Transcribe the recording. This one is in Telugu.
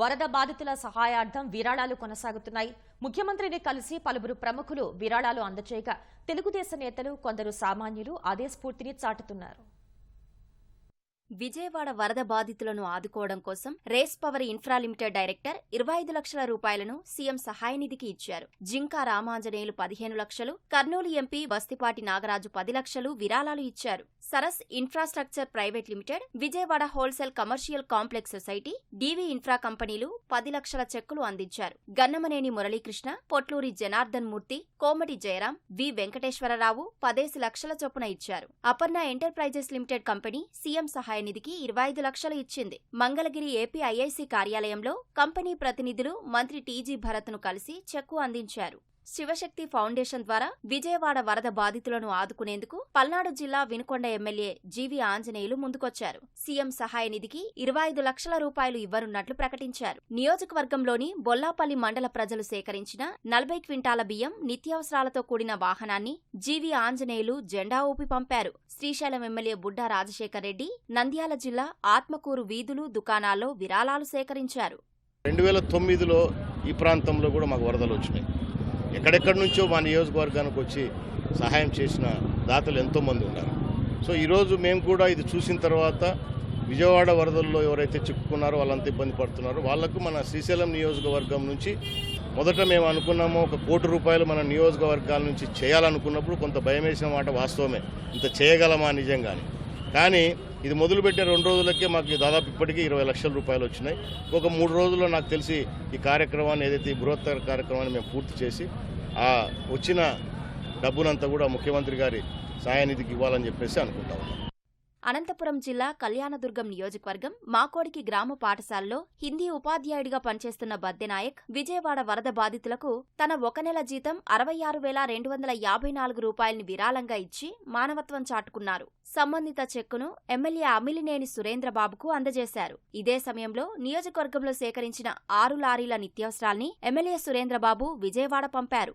వరద బాధితుల సహాయార్థం విరాళాలు కొనసాగుతున్నాయి. ముఖ్యమంత్రిని కలిసి పలువురు ప్రముఖులు విరాళాలు అందజేయగా తెలుగుదేశం నేతలు కొందరు సామాన్యులు అదే స్ఫూర్తిని చాటుతున్నారు. విజయవాడ వరద బాధితులను ఆదుకోవడం కోసం Race Power Infra limited director ఇరవై ఐదు లక్షల రూపాయలను సీఎం సహాయ నిధికి ఇచ్చారు. జింకా రామాంజనేయులు పదిహేను లక్షలు కర్నూలు ఎంపీ బస్తిపాటి నాగరాజు పది లక్షలు విరాళాలు ఇచ్చారు. Saras infrastructure private limited Vijayawada wholesale commercial complex society DV infra కంపెనీలు పది లక్షల చెక్కులు అందించారు. గన్నమనేని మురళీకృష్ణ పొట్లూరి జనార్దన్ మూర్తి కోమటి జయరాం వి వెంకటేశ్వరరావు పదేసి లక్షల చొప్పున ఇచ్చారు. Aparna enterprises limited company CM సహాయ నిధికి ఇరవై ఐదు లక్షలు ఇచ్చింది. మంగళగిరి ఏపీ ఐఐసి కార్యాలయంలో కంపెనీ ప్రతినిధులు మంత్రి టీజీ భరత్ను కలిసి చెక్కు అందించారు. శివశక్తి ఫౌండేషన్ ద్వారా విజయవాడ వరద బాధితులను ఆదుకునేందుకు పల్నాడు జిల్లా వినుకొండ ఎమ్మెల్యే జీవి ఆంజనేయులు ముందుకొచ్చారు. సీఎం సహాయ నిధికి ఇరవై ఐదు లక్షల రూపాయలు ఇవ్వనున్నట్లు ప్రకటించారు. నియోజకవర్గంలోని బొల్లాపల్లి మండల ప్రజలు సేకరించిన నలభై క్వింటాల బియ్యం నిత్యావసరాలతో కూడిన వాహనాన్ని జీవి ఆంజనేయులు జెండా ఊపి పంపారు. శ్రీశైలం ఎమ్మెల్యే బుడ్డా రాజశేఖర్ రెడ్డి నంద్యాల జిల్లా ఆత్మకూరు వీధులు దుకాణాల్లో విరాళాలు సేకరించారు. రెండు వేల తొమ్మిదిలో ఈ ప్రాంతంలో కూడా మాకు వరదలు వచ్చినాయి. ఎక్కడెక్కడి నుంచో మా నియోజకవర్గానికి వచ్చి సహాయం చేసిన దాతలు ఎంతోమంది ఉన్నారు. సో ఈరోజు మేము కూడా ఇది చూసిన తర్వాత విజయవాడ వరదల్లో ఎవరైతే చిక్కుకున్నారో వాళ్ళంత ఇబ్బంది పడుతున్నారో. వాళ్ళకు మన శ్రీశైలం నియోజకవర్గం నుంచి మొదట మేము అనుకున్నాము ఒక కోటి రూపాయలు మన నియోజకవర్గాల నుంచి చేయాలనుకున్నప్పుడు కొంత భయం వేసిన మాట వాస్తవమే. ఇంత చేయగలమా నిజంగానే? కానీ ఇది మొదలుపెట్టే రెండు రోజులకే మాకు దాదాపు ఇప్పటికీ ఇరవై లక్షల రూపాయలు వచ్చినాయి. ఒక మూడు రోజుల్లో నాకు తెలిసి ఈ కార్యక్రమాన్ని ఏదైతే ఈ బృహత్తర కార్యక్రమాన్ని మేము పూర్తి చేసి ఆ వచ్చిన డబ్బునంతా కూడా ముఖ్యమంత్రి గారి సాయానిధికి ఇవ్వాలని చెప్పేసి అనుకుంటా ఉన్నాం. అనంతపురం జిల్లా కళ్యాణదుర్గం నియోజకవర్గం మాకోడికి గ్రామ పాఠశాలలో హిందీ ఉపాధ్యాయుడిగా పనిచేస్తున్న బద్దెనాయక్ విజయవాడ వరద బాధితులకు తన ఒక నెల జీతం అరవై ఆరు వేల రెండు వందల యాభై నాలుగు రూపాయలని విరాళంగా ఇచ్చి మానవత్వం చాటుకున్నారు. సంబంధిత చెక్కును ఎమ్మెల్యే అమిలినేని సురేంద్రబాబుకు అందజేశారు. ఇదే సమయంలో నియోజకవర్గంలో సేకరించిన ఆరు లారీల నిత్యావసరాల్ని ఎమ్మెల్యే సురేంద్రబాబు విజయవాడ పంపారు.